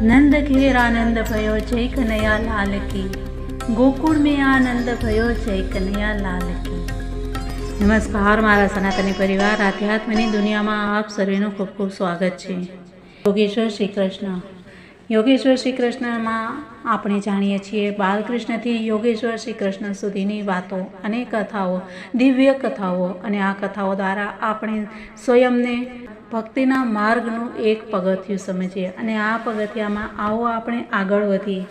નંદ ઘેર આનંદ ભયો જય કનૈયા લાલ કી ગોકુળ મેં આનંદ ભયો જય કનૈયા લાલ કી નમસ્કાર મારા સનાતની પરિવાર આધ્યાત્મની દુનિયામાં આપ સર્વેનું ખૂબ ખૂબ સ્વાગત છે યોગેશ્વર શ્રી કૃષ્ણ યોગેશ્વર શ્રી કૃષ્ણમાં આપણે જાણીએ છીએ બાલકૃષ્ણથી યોગેશ્વર શ્રી કૃષ્ણ સુધીની વાતો અને કથાઓ, દિવ્ય કથાઓ અને આ કથાઓ દ્વારા આપણે સ્વયંને ભક્તિના માર્ગનું એક પગથિયું સમજીએ અને આ પગથિયામાં આવો આપણે આગળ વધીએ.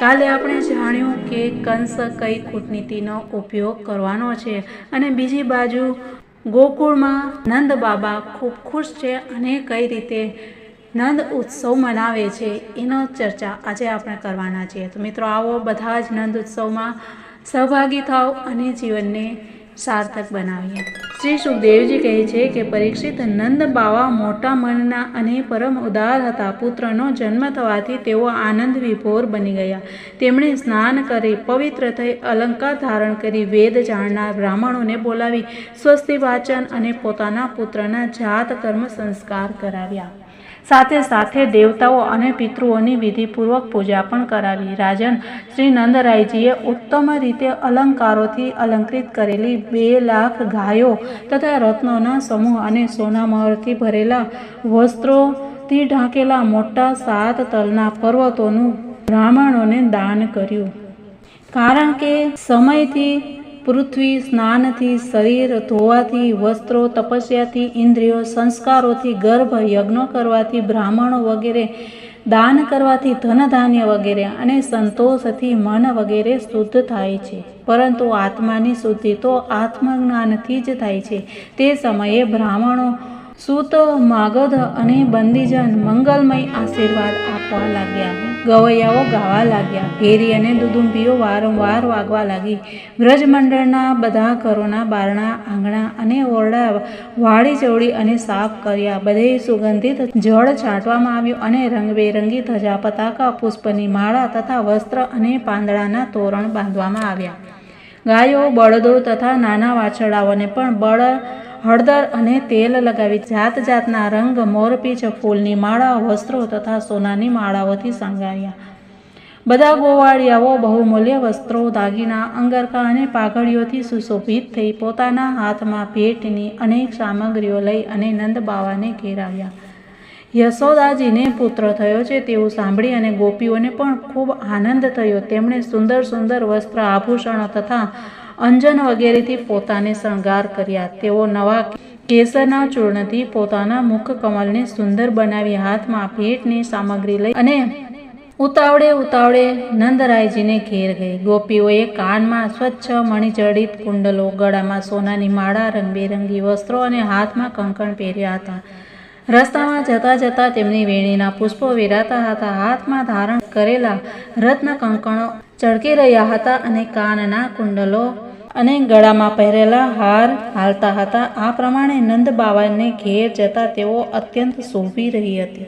કાલે આપણે જાણ્યું કે કંસ કઈ કૂટનીતિનો ઉપયોગ કરવાનો છે અને બીજી બાજુ ગોકુળમાં નંદ બાબા ખૂબ ખુશ છે અને કઈ રીતે નંદ ઉત્સવ મનાવે છે. એનો ચર્ચા આજે આપણે કરવાના છીએ. તો મિત્રો, આવો બધા જ નંદ ઉત્સવમાં સહભાગી થાવ અને જીવનને સાર્થક બનાવીએ. શ્રી સુખદેવજી કહે છે કે, પરીક્ષિત નંદ બાવા મોટા મનના અને પરમ ઉદાર હતા. પુત્રનો જન્મ થવાથી તેઓ આનંદ વિભોર બની ગયા. તેમણે સ્નાન કરી, પવિત્ર થઈ અલંકાર ધારણ કરી, વેદ જાણનાર બ્રાહ્મણોને બોલાવી સ્વસ્તિ વાચન અને પોતાના પુત્રના જાત કર્મ સંસ્કાર કરાવ્યા. સાથે સાથે દેવતાઓ અને પિતૃઓની વિધિપૂર્વક પૂજા પણ કરાવી. રાજન શ્રી નંદરાયજીએ ઉત્તમ રીતે અલંકારોથી અલંકૃત કરેલી બે લાખ ગાયો તથા રત્નોના સમૂહ અને સોનામહોરથી ભરેલા વસ્ત્રોથી ઢાંકેલા મોટા સાત તલના પર્વતોનું બ્રાહ્મણોને દાન કર્યું. કારણ કે સમયથી પૃથ્વી સ્નાનથી, શરીર ધોવાથી, વસ્ત્રો તપસ્યાથી, ઇન્દ્રિયો સંસ્કારોથી, ગર્ભ યજ્ઞો કરવાથી, બ્રાહ્મણો વગેરે દાન કરવાથી, ધનધાન્ય વગેરે અને સંતોષથી મન વગેરે શુદ્ધ થાય છે. પરંતુ આત્માની શુદ્ધિ તો આત્મજ્ઞાનથી જ થાય છે. તે સમયે બ્રાહ્મણો સૂત, માગધ અને બંદીજન મંગલમય આશીર્વાદ આપવા લાગ્યા. ગવૈયાઓ ગાવા લાગ્યા. ઘેરી અને દુદુંબીઓ વારંવાર વાગવા લાગી. બ્રજમંડળના બધા ઘરોના બારણા, આંગણા અને ઓરડા વાળી ચવડી અને સાફ કર્યા. બધે સુગંધિત જળ છાંટવામાં આવ્યું અને રંગબેરંગી ધજા પતાકા, પુષ્પની માળા તથા વસ્ત્ર અને પાંદડાના તોરણ બાંધવામાં આવ્યા. ગાયો, બળદો તથા નાના વાછરડાઓને પણ બળ હળદર અને તેલ લગાવી જાત જાતના રંગ, મોરપીચ, ફૂલની માળા, વસ્ત્રો તથા સોનાની માળાઓથી શણગાર્યા. બધા ગોવાળિયાઓ બહુમૂલ્ય વસ્ત્રો, દાગીના, અંગરખા અને પાઘડીઓથી સુશોભિત થઈ પોતાના હાથમાં ભેટની અનેક સામગ્રીઓ લઈ અને નંદ બાવાને ઘેરાવ્યા. યશોદાજીને પુત્ર થયો છે તેવું સાંભળી અને ગોપીઓને પણ ખૂબ આનંદ થયો. તેમણે સુંદર સુંદર વસ્ત્ર, આભૂષણો તથા અંજન વગેરેથી પોતાને શણગાર કર્યા. તેઓ નવા કેસરના ચૂર્ણથી પોતાના મુખ કમલને સુંદર બનાવી હાથમાં ભેટની સામગ્રી લઈ અને ઉતાવળે ઉતાવળે નંદરાયજીને ઘેર ગઈ. ગોપીઓએ કાનમાં સ્વચ્છ મણિજડિત કુંડલો, ગળામાં સોનાની માળા, રંગબેરંગી વસ્ત્રો અને હાથમાં કંકણ પહેર્યા હતા. રસ્તામાં જતા જતા તેમની વેણીના પુષ્પો વેરાતા હતા. હાથમાં ધારણ કરેલા રત્ન કંકણો ચળકી રહ્યા હતા અને કાનના કુંડલો અને ગળામાં પહેરેલા હાર હાલતા હતા. આ પ્રમાણે નંદ બાવાને ઘેર જતા તેઓ અત્યંત શોભી રહી હતી.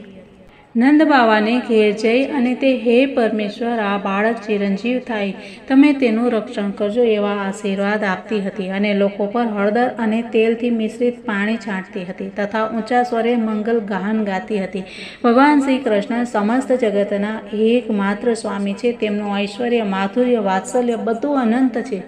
નંદ બાવાને ઘેર જઈ અને તે, હે પરમેશ્વર, આ બાળક ચિરંજીવ થાય. તમે તેનું રક્ષણ કરજો એવા આશીર્વાદ આપતી હતી અને લોકો પર હળદર અને તેલથી મિશ્રિત પાણી છાંટતી હતી તથા ઊંચા સ્વરે મંગલ ગાન ગાતી હતી. ભગવાન શ્રી કૃષ્ણ સમસ્ત જગતના એકમાત્ર સ્વામી છે. તેમનું ઐશ્વર્ય, માધુર્ય, વાત્સલ્ય બધું અનંત છે.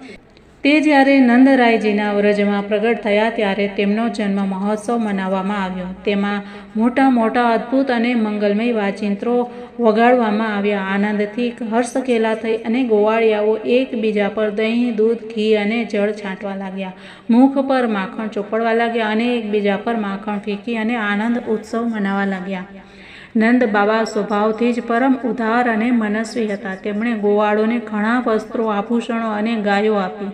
તે જ્યારે નંદરાયજીના વ્રજમાં પ્રગટ થયા ત્યારે તેમનો જન્મ મહોત્સવ મનાવવામાં આવ્યો. તેમાં મોટા મોટા અદ્ભુત અને મંગલમય વાચિંત્રો વગાડવામાં આવ્યા. આનંદથી હર્ષકેલા થઈ અને ગોવાળિયાઓ એકબીજા પર દહીં, દૂધ, ઘી અને જળ છાંટવા લાગ્યા. મુખ પર માખણ ચોપડવા લાગ્યા અને એકબીજા પર માખણ ફેંકી અને આનંદ ઉત્સવ મનાવવા લાગ્યા. નંદ બાબા સ્વભાવથી જ પરમ ઉદાર અને મનસ્વી હતા. તેમણે ગોવાળોને ઘણા વસ્ત્રો, આભૂષણો અને ગાયો આપી.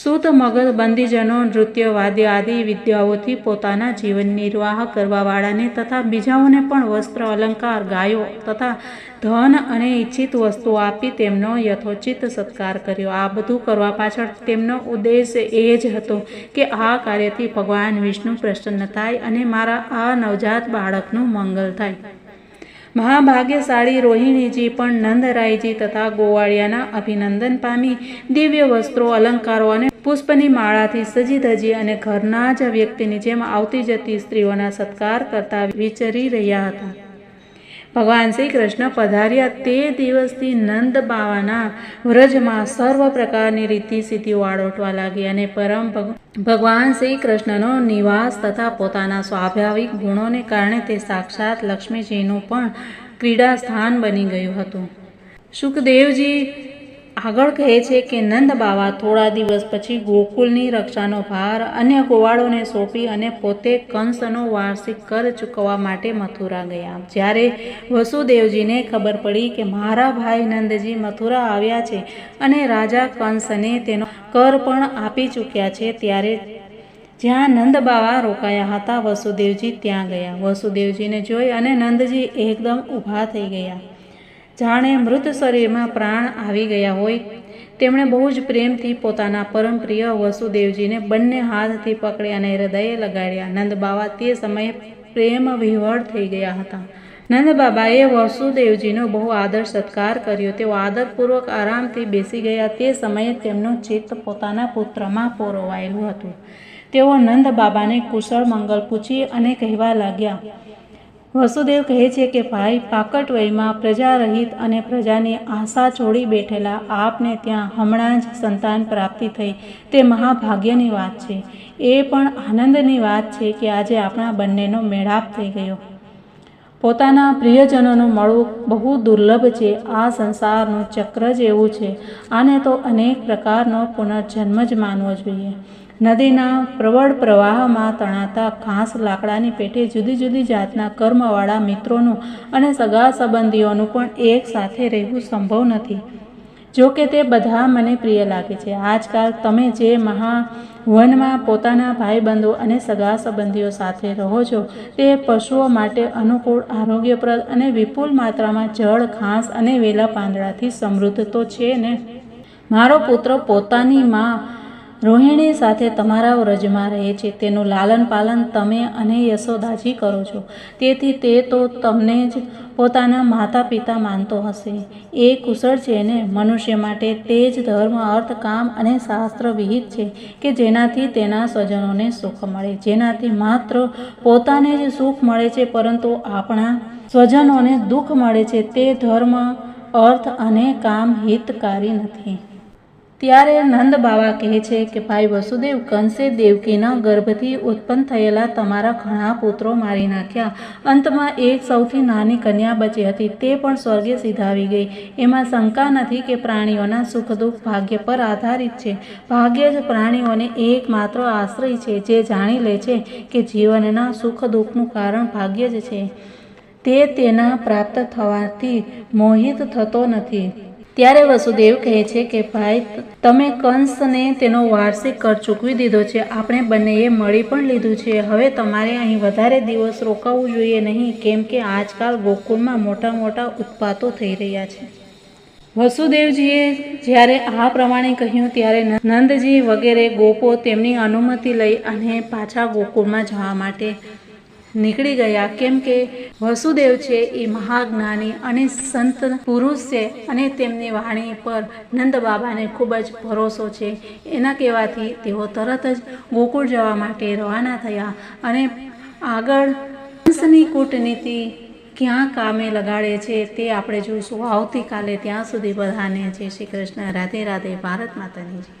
સૂત મગજ બંદીજનો નૃત્ય વાદ્ય આદિ વિદ્યાઓથી પોતાના જીવન નિર્વાહ કરવાવાળાને તથા બીજાઓને પણ વસ્ત્ર અલંકાર, ગાયો તથા ધન અને ઈચ્છિત વસ્તુ આપી તેમનો યથોચિત સત્કાર કર્યો. આ બધું કરવા પાછળ તેમનો ઉદ્દેશ એ જ હતો કે આ કાર્યથી ભગવાન વિષ્ણુ પ્રસન્ન થાય અને મારા આ નવજાત બાળકનું મંગલ થાય. મહાભાગ્યશાળી રોહિણીજી પણ નંદરાયજી તથા ગોવાળિયાના અભિનંદન પામી દિવ્ય વસ્ત્રો, અલંકારો અને પુષ્પની માળાથી સજી ધજી અને ઘરના જ વ્યક્તિની જેમ આવતી જતી સ્ત્રીઓના સત્કાર કરતા વિચરી રહ્યા હતા. ભગવાન શ્રી કૃષ્ણ પધાર્યા તે દિવસથી નંદ બાવાના વ્રજમાં સર્વ પ્રકારની રીતિ સિદ્ધિઓ આડોટવા લાગી અને પરમ ભગ- ભગવાન શ્રી કૃષ્ણનો નિવાસ તથા પોતાના સ્વાભાવિક ગુણોને કારણે તે સાક્ષાત લક્ષ્મીજીનું પણ ક્રીડા સ્થાન બની ગયું હતું. સુખદેવજી આગળ કહે છે કે નંદ બાવા થોડા દિવસ પછી ગોકુલની રક્ષાનો ભાર અન્ય ગોવાળોને સોંપી અને પોતે કંસનો વાર્ષિક કર ચૂકવવા માટે મથુરા ગયા. જ્યારે વસુદેવજીને ખબર પડી કે મારા ભાઈ નંદજી મથુરા આવ્યા છે અને રાજા કંસને તેનો કર પણ આપી ચૂક્યા છે, ત્યારે જ્યાં નંદ બાવા રોકાયા હતા, વસુદેવજી ત્યાં ગયા. વસુદેવજીને જોઈ અને નંદજી એકદમ ઊભા થઈ ગયા. જાણે મૃત શરીરમાં પ્રાણ આવી ગયા હોય. તેમણે બહુ જ પ્રેમથી પોતાના પરમ પ્રિય વસુદેવજીને બંને હાથથી પકડી અને હૃદયે લગાડ્યા. નંદબાવા તે સમયે પ્રેમ વિહવળ થઈ ગયા હતા. નંદબાબાએ વસુદેવજીનો બહુ આદર સત્કાર કર્યો. તેઓ આદરપૂર્વક આરામથી બેસી ગયા. તે સમયે તેમનું ચિત્ત પોતાના પુત્રમાં પોરોવાયેલું હતું. તેઓ નંદબાબાને કુશળ મંગલ પૂછી અને કહેવા લાગ્યા વસુદેવ કહે છે કે, ભાઈ, પાકટ વયમાં પ્રજારહિત અને પ્રજાની આશા છોડી બેઠેલા આપને ત્યાં હમણાં જ સંતાન પ્રાપ્તિ થઈ. તે મહાભાગ્યની વાત છે. એ પણ આનંદની વાત છે કે, આજે આપણા બંનેનો મેળાપ થઈ ગયો. પોતાના પ્રિયજનોનું મળવું બહુ દુર્લભ છે. આ સંસારનું ચક્ર જ એવું છે. આને તો અનેક પ્રકારનો પુનર્જન્મ જ માનવો જોઈએ. નદીના પ્રબળ પ્રવાહમાં તણાતા ખાસ લાકડાની પેટે જુદી જુદી જાતના કર્મવાળા મિત્રોનું અને સગા સંબંધીઓનું પણ એક સાથે રહેવું સંભવ નથી. જો કે તે બધા મને પ્રિય લાગે છે. આજકાલ તમે જે મહા વનમાં પોતાના ભાઈબંધો અને સગા સંબંધીઓ સાથે રહો છો, તે પશુઓ માટે અનુકૂળ, આરોગ્યપ્રદ અને વિપુલ માત્રામાં જળ, ઘાસ અને વેલા પાંદડાથી સમૃદ્ધ તો છે ને? મારો પુત્ર પોતાની માં રોહિણી સાથે તમારા વ્રજમાં રહે છે. તેનું લાલન પાલન તમે અને યશોદાજી કરો છો. તેથી તે તો તમને જ પોતાના માતા પિતા માનતો હશે. એ કુશળ છે ને? મનુષ્ય માટે તે જ ધર્મ, અર્થ, કામ અને શાસ્ત્ર વિહિત છે કે જેનાથી તેના સ્વજનોને સુખ મળે. જેનાથી માત્ર પોતાને જ સુખ મળે છે, પરંતુ આપણા સ્વજનોને દુઃખ મળે છે. તે ધર્મ, અર્થ અને કામ હિતકારી નથી. ત્યારે નંદ બાવા કહે છે કે, ભાઈ વસુદેવ, કંસે દેવકીના ગર્ભથી ઉત્પન્ન થયેલા તમારા ઘણા પુત્રો મારી નાખ્યા. અંતમાં એક સૌથી નાની કન્યા બચી હતી. તે પણ સ્વર્ગે સીધાવી ગઈ. એમાં શંકા નથી કે પ્રાણીઓના સુખ દુઃખ ભાગ્ય પર આધારિત છે. ભાગ્ય જ પ્રાણીઓને એકમાત્ર આશ્રય છે, જે જાણી લે છે કે જીવનના સુખ દુઃખનું કારણ ભાગ્ય જ છે. તે તેના પ્રાપ્ત થવાથી મોહિત થતો નથી. ત્યારે વસુદેવ કહે છે કે, ભાઈ, તમે કંસને તેનો વાર્ષિક કર ચૂકવી દીધો છે. આપણે બંનેએ મળી પણ લીધું છે. હવે તમારે અહીં વધારે દિવસ રોકાવું જોઈએ નહીં, કેમ કે આજકાલ ગોકુળમાં મોટા મોટા ઉત્પાતો થઈ રહ્યા છે. વસુદેવજીએ જ્યારે આ પ્રમાણે કહ્યું, ત્યારે નંદજી વગેરે ગોપો તેમની અનુમતિ લઈ અને પાછા ગોકુળમાં જવા માટે નીકળી ગયા. કેમ કે વસુદેવ છે એ મહાજ્ઞાની અને સંત પુરુષ છે અને તેમની વાણી પર નંદ બાબાને ખૂબ જ ભરોસો છે. એના કહેવાથી તેઓ તરત જ ગોકુળ જવા માટે રવાના થયા અને આગળ હંસની કૂટનીતિ ક્યાં કામે લગાડે છે તે આપણે જોઈશું. આવતીકાલે ત્યાં સુધી બધાને જય શ્રી કૃષ્ણ. રાધે રાધે. ભારત માતાની જય.